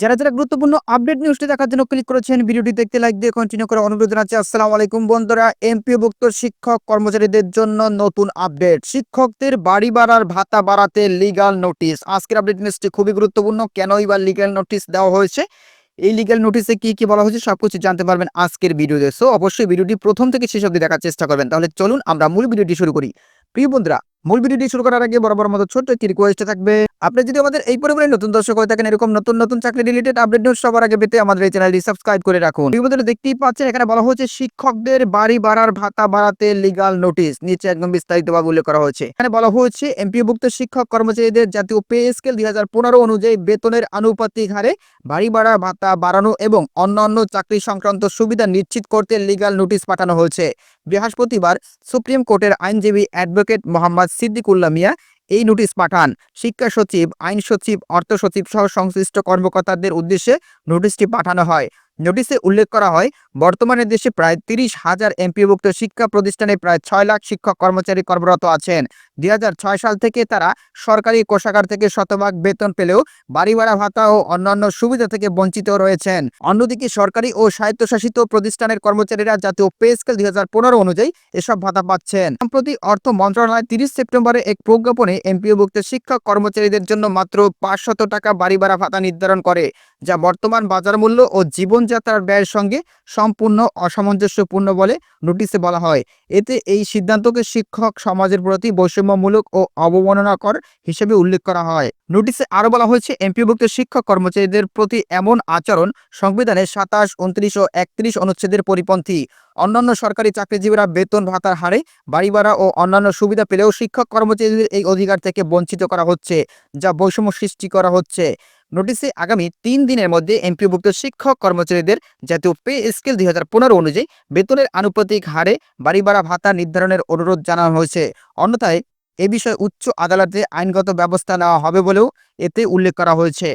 যারা যারা গুরুত্বপূর্ণ আপডেট নিউজটি দেখার জন্য ক্লিক করেছেন, ভিডিওটি দেখতে লাইক দিয়ে কন্টিনিউ করে অনুরোধ জানাচ্ছি। আসসালামু আলাইকুম বন্ধুরা এমপিওভুক্ত শিক্ষক কর্মচারীদের জন্য নতুন আপডেট শিক্ষকদের বাড়ি বাড়ার ভাতা বাড়াতে লিগাল নোটিশ আজকের আপডেট নিউজটি খুবই গুরুত্বপূর্ণ, কেনই বা লিগাল নোটিশ দেওয়া হয়েছে? এই লিগাল নোটিশে কি কি বলা হয়েছে সবকিছু জানতে পারবেন আজকের ভিডিওতে সো অবশ্যই ভিডিওটি প্রথম থেকে শেষ অবধি দেখার চেষ্টা করবেন। তাহলে চলুন আমরা মূল ভিডিওটি শুরু করি। প্রিয় বন্ধুরা মূল ভিডিওটি শুরু করার আগে বরাবর মতো ছোট্ট একটি রিকোয়েস্ট থাকবে। আপনি যদি আমাদের এই পরিবারের নতুন দর্শক হয়ে থাকেন, এরকম নতুন নতুন চাকরি রিলেটেড আপডেট নিউজ সবার আগে পেতে আমাদের এই চ্যানেলটি সাবস্ক্রাইব করে রাখুন। বন্ধুরা দেখতেই পাচ্ছেন, এখানে বলা হয়েছে, শিক্ষকদের বাড়ি বাড়ার ভাতা বাড়াতে লিগাল নোটিশ নিচে একদম বিস্তারিতভাবে উল্লেখ করা হয়েছে। এখানে বলা হয়েছে এমপিওভুক্ত শিক্ষক কর্মচারীদের জাতীয় পে স্কেল দুই হাজার পনেরো অনুযায়ী বেতনের আনুপাতিক হারে বাড়ি ভাড়া, ভাতা বাড়ানো এবং অন্যান্য চাকরি সংক্রান্ত সুবিধা নিশ্চিত করতে লিগাল নোটিশ পাঠানো হয়েছে। বৃহস্পতিবার সুপ্রিম কোর্টের আইনজীবী অ্যাডভোকেট মোহাম্মদ সিদ্দিকুল্লাহ মিয়া এই নোটিশ পাঠান। শিক্ষা সচিব, আইন সচিব, অর্থ সচিব সহ সংশ্লিষ্ট কর্মকর্তাদের উদ্দেশ্যে নোটিশটি পাঠানো হয়। নোটিশে উল্লেখ করা হয়, বর্তমানে দেশে প্রায় তিরিশ হাজার এমপিভুক্ত শিক্ষা প্রতিষ্ঠানে প্রায় ছয় লাখ শিক্ষক কর্মচারী কর্মরত আছেন। দুই হাজার ছয় সাল থেকে তারা সরকারি কোষাগার থেকে শতভাগ বেতন পেলেও বাড়ি ভাড়া ভাতা ও অন্যান্য সুবিধা থেকে বঞ্চিত রয়েছেন। অন্যদিকে সরকারি ও স্বায়ত্তশাসিত প্রতিষ্ঠানের কর্মচারীরা জাতীয় পে স্কেল দুই অনুযায়ী এসব ভাতা পাচ্ছেন। সম্প্রতি অর্থ মন্ত্রণালয় তিরিশ সেপ্টেম্বরে এক প্রজ্ঞাপনে এমপিওভুক্ত শিক্ষক কর্মচারীদের জন্য মাত্র পাঁচশত টাকা বাড়ি ভাড়া ভাতা নির্ধারণ করে, যা বর্তমান বাজার মূল্য ও জীবনযাত্রার ব্যয়ের সঙ্গে সম্পূর্ণ অসামঞ্জস্যপূর্ণ বলে নোটিশে বলা হয়। এতে এই সিদ্ধান্তকে শিক্ষক সমাজের প্রতি বৈষম্যমূলক ও অবমাননাকর হিসেবে উল্লেখ করা হয়। নোটিশে আরও বলা হয়েছে, এমপিভুক্ত শিক্ষক কর্মচারীদের প্রতি এমন আচরণ সংবিধানের সাতাশ, উনত্রিশ ও একত্রিশ অনুচ্ছেদের পরিপন্থী। অন্যান্য সরকারি চাকরিজীবীরা বেতন ভাতার হারে বাড়ি ভাড়া ও অন্যান্য সুবিধা পেলেও শিক্ষক কর্মচারীদের এই অধিকার থেকে বঞ্চিত করা হচ্ছে, যা বৈষম্য সৃষ্টি করা হচ্ছে। নোটিশে আগামী তিন দিনের মধ্যে এমপিভুক্ত শিক্ষক কর্মচারীদের জাতীয় পে স্কেল দুই হাজার পনেরো অনুযায়ী বেতনের আনুপাতিক হারে বাড়ি ভাড়া ভাতা নির্ধারণের অনুরোধ জানানো হয়েছে। অন্যথায় এ বিষয়ে উচ্চ আদালতে আইনগত ব্যবস্থা নেওয়া হবে বলেও এতে উল্লেখ করা হয়েছে।